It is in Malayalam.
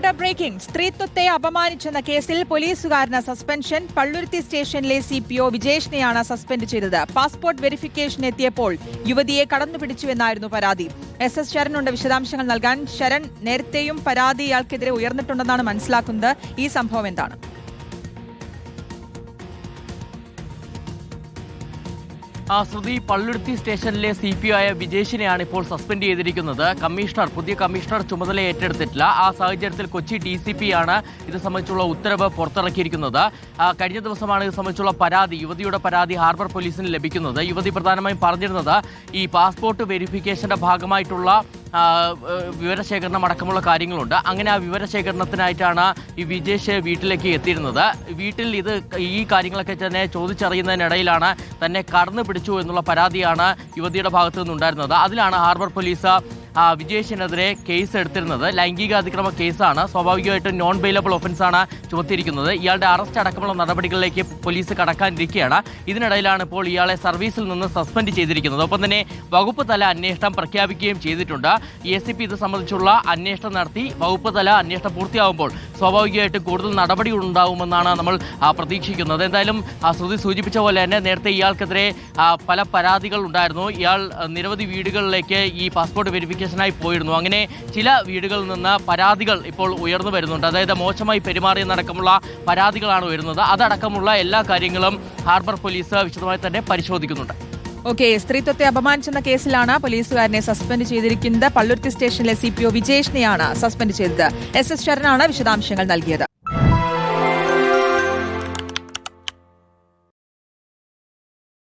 Border breaking. സ്ത്രീത്വത്തെ അപമാനിച്ചെന്ന കേസിൽ പോലീസുകാരന് സസ്പെൻഷൻ. പള്ളുരുത്തി സ്റ്റേഷനിലെ സി പി ഒ വിജേഷിനെയാണ് സസ്പെൻഡ് ചെയ്തത്. പാസ്പോർട്ട് വെരിഫിക്കേഷൻ എത്തിയപ്പോൾ യുവതിയെ കടന്നുപിടിച്ചുവെന്നായിരുന്നു പരാതി. എസ് എസ് ശരണുണ്ട് വിശദാംശങ്ങൾ നൽകാൻ. ശരൺ നേരത്തെയും പരാതി ഇയാൾക്കെതിരെ ഉയർന്നിട്ടുണ്ടെന്നാണ് മനസ്സിലാക്കുന്നത്. ഈ സംഭവം എന്താണ്? ശ്രുതി പള്ളുരുത്തി സ്റ്റേഷനിലെ സി പി ആയ വിജേഷിനെയാണ് ഇപ്പോൾ സസ്പെൻഡ് ചെയ്തിരിക്കുന്നത്. കമ്മീഷണർ പുതിയ കമ്മീഷണർ ചുമതല ഏറ്റെടുത്തിട്ടില്ല. ആ സാഹചര്യത്തിൽ കൊച്ചി ഡി സി പി ആണ് ഇത് സംബന്ധിച്ചുള്ള ഉത്തരവ് പുറത്തിറക്കിയിരിക്കുന്നത്. കഴിഞ്ഞ ദിവസമാണ് ഇത് സംബന്ധിച്ചുള്ള പരാതി യുവതിയുടെ പരാതി ഹാർബർ പോലീസിന് ലഭിക്കുന്നത്. യുവതി പ്രധാനമായും പറഞ്ഞിരുന്നത് ഈ പാസ്പോർട്ട് വെരിഫിക്കേഷന്റെ ഭാഗമായിട്ടുള്ള വിവരശേഖരണം അടക്കമുള്ള കാര്യങ്ങളുണ്ട്. അങ്ങനെ ആ വിവരശേഖരണത്തിനായിട്ടാണ് ഈ വിജേഷ് വീട്ടിലേക്ക് എത്തിയിരുന്നത്. വീട്ടിൽ ഇത് ഈ കാര്യങ്ങളൊക്കെ തന്നെ ചോദിച്ചറിയുന്നതിനിടയിലാണ് തന്നെ കടന്നു പിടിച്ചു എന്നുള്ള പരാതിയാണ് യുവതിയുടെ ഭാഗത്തു നിന്നുണ്ടായിരുന്നത്. അതിലാണ് ഹാർബർ പോലീസ് ആ, വിജേഷിനെതിരെ കേസ് എടുത്തിരുന്നത്. ലൈംഗിക അതിക്രമ കേസാണ് സ്വാഭാവികമായിട്ടും നോൺ ബെയിലബിൾ ഒഫൻസാണ് ചുമത്തിയിരിക്കുന്നത്. ഇയാളുടെ അറസ്റ്റ് അടക്കമുള്ള നടപടികളിലേക്ക് പോലീസ് കടക്കാനിരിക്കുകയാണ്. ഇതിനിടയിലാണ് ഇപ്പോൾ ഇയാളെ സർവീസിൽ നിന്ന് സസ്പെൻഡ് ചെയ്തിരിക്കുന്നത്. ഒപ്പം തന്നെ വകുപ്പ് തല അന്വേഷണം പ്രഖ്യാപിക്കുകയും ചെയ്തിട്ടുണ്ട്. എ സി പി ഇത് സംബന്ധിച്ചുള്ള അന്വേഷണം നടത്തി. വകുപ്പ് തല അന്വേഷണം പൂർത്തിയാകുമ്പോൾ സ്വാഭാവികമായിട്ടും കൂടുതൽ നടപടി ഉണ്ടാവുമെന്നാണ് നമ്മൾ പ്രതീക്ഷിക്കുന്നത്. എന്തായാലും ശ്രുതി സൂചിപ്പിച്ച പോലെ തന്നെ നേരത്തെ ഇയാൾക്കെതിരെ പല പരാതികൾ ഉണ്ടായിരുന്നു. ഇയാൾ നിരവധി വീടുകളിലേക്ക് ഈ പാസ്പോർട്ട് വെരിഫിക്കേഷനായി പോയിരുന്നു. അങ്ങനെ ചില വീടുകളിൽ നിന്ന് പരാതികൾ ഇപ്പോൾ ഉയർന്നു വരുന്നുണ്ട്. അതായത് മോശമായി പെരുമാറിയെന്നടക്കമുള്ള പരാതികളാണ് ഉയരുന്നത്. അതടക്കമുള്ള എല്ലാ കാര്യങ്ങളും ഹാർബർ പോലീസ് വിശദമായി തന്നെ പരിശോധിക്കുന്നുണ്ട്. ഓക്കെ സ്ത്രീത്വത്തെ അപമാനിച്ചെന്ന കേസിലാണ് പോലീസുകാരനെ സസ്പെൻഡ് ചെയ്തിരിക്കുന്നത്. പള്ളുരുത്തി സ്റ്റേഷനിലെ സി പി ഒ വിജേഷിനെയാണ് സസ്പെൻഡ് ചെയ്തത്. എസ് എസ് ശരണാണ് വിശദാംശങ്ങൾ നൽകിയത്.